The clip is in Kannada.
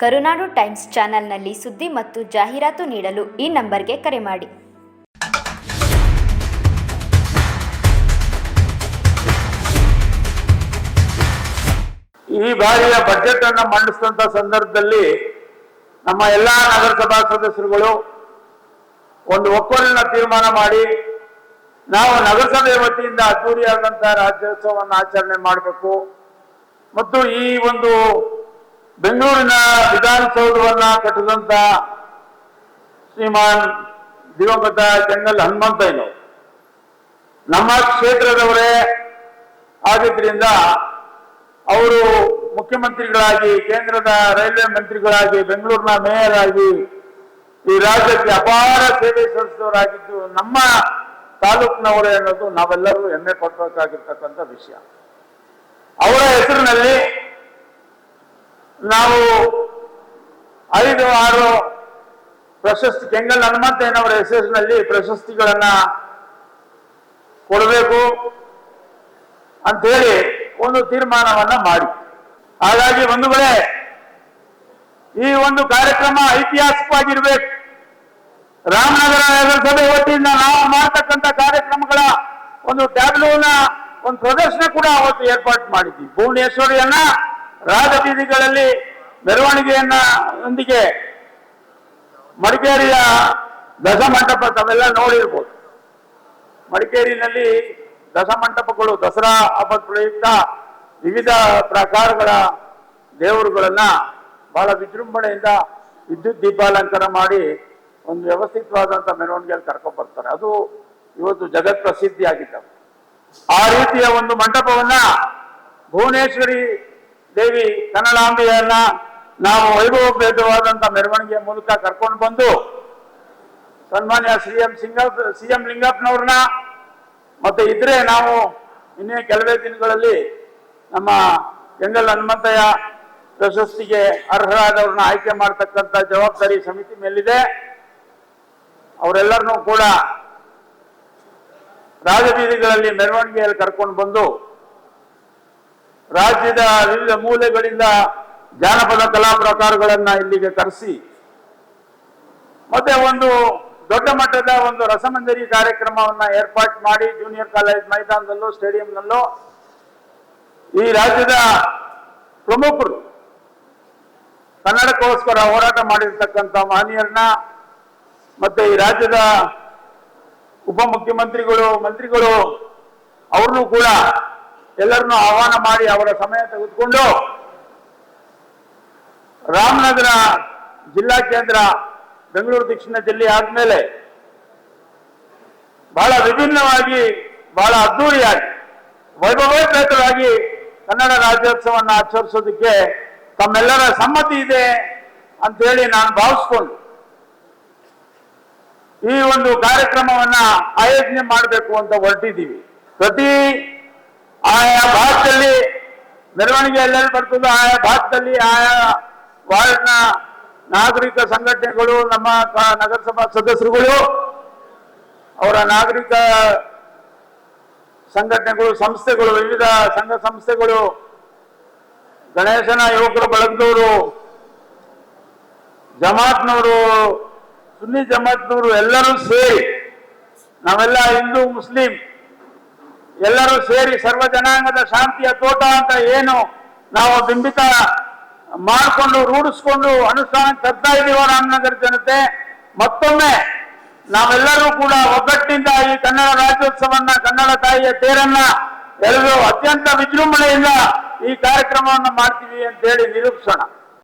ಕರುನಾಡು ಟೈಮ್ಸ್ ಚಾನೆಲ್ನಲ್ಲಿ ಸುದ್ದಿ ಮತ್ತು ಜಾಹೀರಾತು ನೀಡಲು ಈ ನಂಬರ್ಗೆ ಕರೆ ಮಾಡಿ. ಈ ಬಾರಿಯ ಬಜೆಟ್ ಅನ್ನು ಮಂಡಿಸಿದಂತ ಸಂದರ್ಭದಲ್ಲಿ ನಮ್ಮ ಎಲ್ಲಾ ನಗರಸಭಾ ಸದಸ್ಯರುಗಳು ಒಂದು ಒಕ್ಕೊಲಿನ ತೀರ್ಮಾನ ಮಾಡಿ ನಾವು ನಗರಸಭೆ ವತಿಯಿಂದ ಅದ್ದೂರಿಯಾದಂತಹ ರಾಜ್ಯೋತ್ಸವವನ್ನು ಆಚರಣೆ ಮಾಡಬೇಕು. ಮತ್ತು ಈ ಒಂದು ಬೆಂಗಳೂರಿನ ವಿಧಾನಸೌಧವನ್ನ ಕಟ್ಟಿದಂತ ಶ್ರೀಮಾನ್ ದಿವಂಗತ ಕೆಂಗಲ್ ಹನುಮಂತಯ್ಯನವರು. ನಮ್ಮ ಕ್ಷೇತ್ರದವರೇ ಆಗಿದ್ದರಿಂದ ಅವರು ಮುಖ್ಯಮಂತ್ರಿಗಳಾಗಿ, ಕೇಂದ್ರದ ರೈಲ್ವೆ ಮಂತ್ರಿಗಳಾಗಿ, ಬೆಂಗಳೂರಿನ ಮೇಯರ್ ಆಗಿ ಈ ರಾಜ್ಯಕ್ಕೆ ಅಪಾರ ಸೇವೆ ಸಲ್ಲಿಸಿದವರಾಗಿದ್ದು ನಮ್ಮ ತಾಲೂಕಿನವರೇ ಅನ್ನೋದು ನಾವೆಲ್ಲರೂ ಹೆಮ್ಮೆ ಪಡ್ಬೇಕಾಗಿರ್ತಕ್ಕಂಥ ವಿಷಯ. ಅವರ ಹೆಸರಿನಲ್ಲಿ ನಾವು ಐದು ಆರು ಪ್ರಶಸ್ತಿ, ಕೆಂಗಲ್ ಹನುಮಂತಯ್ಯನವರ ಹೆಸರಿನಲ್ಲಿ ಪ್ರಶಸ್ತಿಗಳನ್ನ ಕೊಡಬೇಕು ಅಂತೇಳಿ ಒಂದು ತೀರ್ಮಾನವನ್ನ ಮಾಡಿ. ಹಾಗಾಗಿ ಒಂದು ಬಂಧುಗಳೇ, ಈ ಒಂದು ಕಾರ್ಯಕ್ರಮ ಐತಿಹಾಸಿಕವಾಗಿರ್ಬೇಕು. ರಾಮನಗರ ನಗರಸಭೆ ವತಿಯಿಂದ ನಾವು ಮಾಡ್ತಕ್ಕಂಥ ಕಾರ್ಯಕ್ರಮಗಳ ಒಂದು ಟ್ಯಾಬ್ಲೂನ, ಒಂದು ಪ್ರದರ್ಶನ ಕೂಡ ಅವತ್ತು ಏರ್ಪಾಟ್ ಮಾಡಿದ್ವಿ. ಭುವನೇಶ್ವರಿಯನ್ನ ರಾಜಬೀದಿಗಳಲ್ಲಿ ಮೆರವಣಿಗೆಯನ್ನ ಒಂದಿಗೆ ಮಡಿಕೇರಿಯ ದಸಮಂಟಪ ತಾವೆಲ್ಲ ನೋಡಿರ್ಬೋದು. ಮಡಿಕೇರಿನಲ್ಲಿ ದಶಮಂಟಪಗಳು ದಸರಾ ಹಬ್ಬದ ಪ್ರಯುಕ್ತ ವಿವಿಧ ಪ್ರಕಾರಗಳ ದೇವರುಗಳನ್ನ ಬಹಳ ವಿಜೃಂಭಣೆಯಿಂದ ವಿದ್ಯುತ್ ದೀಪಾಲಂಕಾರ ಮಾಡಿ ಒಂದು ವ್ಯವಸ್ಥಿತವಾದಂಥ ಮೆರವಣಿಗೆಯಲ್ಲಿ ಕರ್ಕೊಂಡು ಬರ್ತಾರೆ. ಅದು ಇವತ್ತು ಜಗತ್ ಪ್ರಸಿದ್ಧಿ ಆ ರೀತಿಯ ಒಂದು ಮಂಟಪವನ್ನ ಭುವನೇಶ್ವರಿ ದೇವಿ ಕನ್ನಡಾಂಬೆಯನ್ನ ನಾವು ವೈಭವಭೇದವಾದಂತ ಮೆರವಣಿಗೆಯ ಮೂಲಕ ಕರ್ಕೊಂಡು ಬಂದು ಸನ್ಮಾನ್ಯ ಸಿ ಎಂ ಸಿಂಗಪ್ ಸಿ ಎಂ ಲಿಂಗಪ್ಪನವ್ರನ್ನ, ಮತ್ತೆ ಇದ್ರೆ ನಾವು ಇನ್ನೇ ಕೆಲವೇ ದಿನಗಳಲ್ಲಿ ನಮ್ಮ ಗಂಗಲ್ ಹನುಮಂತಯ್ಯ ಪ್ರಶಸ್ತಿಗೆ ಅರ್ಹರಾದವ್ರನ್ನ ಆಯ್ಕೆ ಮಾಡತಕ್ಕಂತ ಜವಾಬ್ದಾರಿ ಸಮಿತಿ ಮೇಲಿದೆ. ಅವರೆಲ್ಲರನ್ನೂ ಕೂಡ ರಾಜಬೀದಿಗಳಲ್ಲಿ ಮೆರವಣಿಗೆಯಲ್ಲಿ ಕರ್ಕೊಂಡು ಬಂದು ರಾಜ್ಯದ ವಿವಿಧ ಮೂಲೆಗಳಿಂದ ಜಾನಪದ ಕಲಾ ಪ್ರಕಾರಗಳನ್ನ ಇಲ್ಲಿಗೆ ಕರೆಸಿ, ಮತ್ತೆ ಒಂದು ದೊಡ್ಡ ಮಟ್ಟದ ಒಂದು ರಸಮಂಜರಿ ಕಾರ್ಯಕ್ರಮವನ್ನ ಏರ್ಪಾಟ್ ಮಾಡಿ ಜೂನಿಯರ್ ಕಾಲೇಜ್ ಮೈದಾನದಲ್ಲೂ, ಸ್ಟೇಡಿಯಂನಲ್ಲೂ ಈ ರಾಜ್ಯದ ಪ್ರಮುಖರು ಕನ್ನಡಕ್ಕೋಸ್ಕರ ಹೋರಾಟ ಮಾಡಿರ್ತಕ್ಕಂಥ ಮಹನೀಯರನ್ನ ಮತ್ತೆ ಈ ರಾಜ್ಯದ ಉಪಮುಖ್ಯಮಂತ್ರಿಗಳು, ಮಂತ್ರಿಗಳು, ಅವ್ರನ್ನೂ ಕೂಡ ಎಲ್ಲರನ್ನೂ ಆಹ್ವಾನ ಮಾಡಿ ಅವರ ಸಮಯ ತೆಗೆದುಕೊಂಡು ರಾಮನಗರ ಜಿಲ್ಲಾ ಕೇಂದ್ರ ಬೆಂಗಳೂರು ದಕ್ಷಿಣ ಜಿಲ್ಲೆ ಆದ್ಮೇಲೆ ಬಹಳ ವಿಭಿನ್ನವಾಗಿ, ಬಹಳ ಅದ್ದೂರಿಯಾಗಿ ವೈಭವೋಪೇತವಾಗಿ ಕನ್ನಡ ರಾಜ್ಯೋತ್ಸವವನ್ನು ಆಚರಿಸೋದಕ್ಕೆ ತಮ್ಮೆಲ್ಲರ ಸಮ್ಮತಿ ಇದೆ ಅಂತ ಹೇಳಿ ನಾನು ಭಾವಿಸ್ಕೊಂಡು ಈ ಒಂದು ಕಾರ್ಯಕ್ರಮವನ್ನ ಆಯೋಜನೆ ಮಾಡಬೇಕು ಅಂತ ಹೊರಟಿದ್ದೀವಿ. ಪ್ರತಿ ಆಯಾ ಭಾಗದಲ್ಲಿ ಮೆರವಣಿಗೆ ಎಲ್ಲೆಲ್ಲಿ ಬರ್ತದೋ ಆಯಾ ಭಾಗದಲ್ಲಿ ಆಯಾ ವಾರ್ಡ್ನ ನಾಗರಿಕ ಸಂಘಟನೆಗಳು, ನಮ್ಮ ನಗರಸಭಾ ಸದಸ್ಯರುಗಳು, ಅವರ ನಾಗರಿಕ ಸಂಘಟನೆಗಳು, ಸಂಸ್ಥೆಗಳು, ವಿವಿಧ ಸಂಘ ಸಂಸ್ಥೆಗಳು, ಗಣೇಶನ ಯುವಕರು ಬಳಗದವರು, ಜಮಾತ್ನವರು, ಸುನ್ನಿ ಜಮಾತ್ನವರು ಎಲ್ಲರೂ ಸೇರಿ ನಾವೆಲ್ಲ ಹಿಂದೂ, ಮುಸ್ಲಿಂ ಎಲ್ಲರೂ ಸೇರಿ ಸರ್ವ ಜನಾಂಗದ ಶಾಂತಿಯ ತೋಟ ಅಂತ ಏನು ನಾವು ಬಿಂಬಿತ ಮಾಡಿಕೊಂಡು, ರೂಢಿಸ್ಕೊಂಡು ಅನುಷ್ಠಾನ ತರ್ತಾ ಇದೀವೋ ರಾಮನಗರ ಜನತೆ, ಮತ್ತೊಮ್ಮೆ ನಾವೆಲ್ಲರೂ ಕೂಡ ಒಗ್ಗಟ್ಟಿನಿಂದ ಈ ಕನ್ನಡ ರಾಜ್ಯೋತ್ಸವನ್ನ, ಕನ್ನಡ ತಾಯಿಯ ತೇರನ್ನ ಎಲ್ಲರೂ ಅತ್ಯಂತ ವಿಜೃಂಭಣೆಯಿಂದ ಈ ಕಾರ್ಯಕ್ರಮವನ್ನು ಮಾಡ್ತೀವಿ ಅಂತೇಳಿ ನಿರೂಪಿಸೋಣ.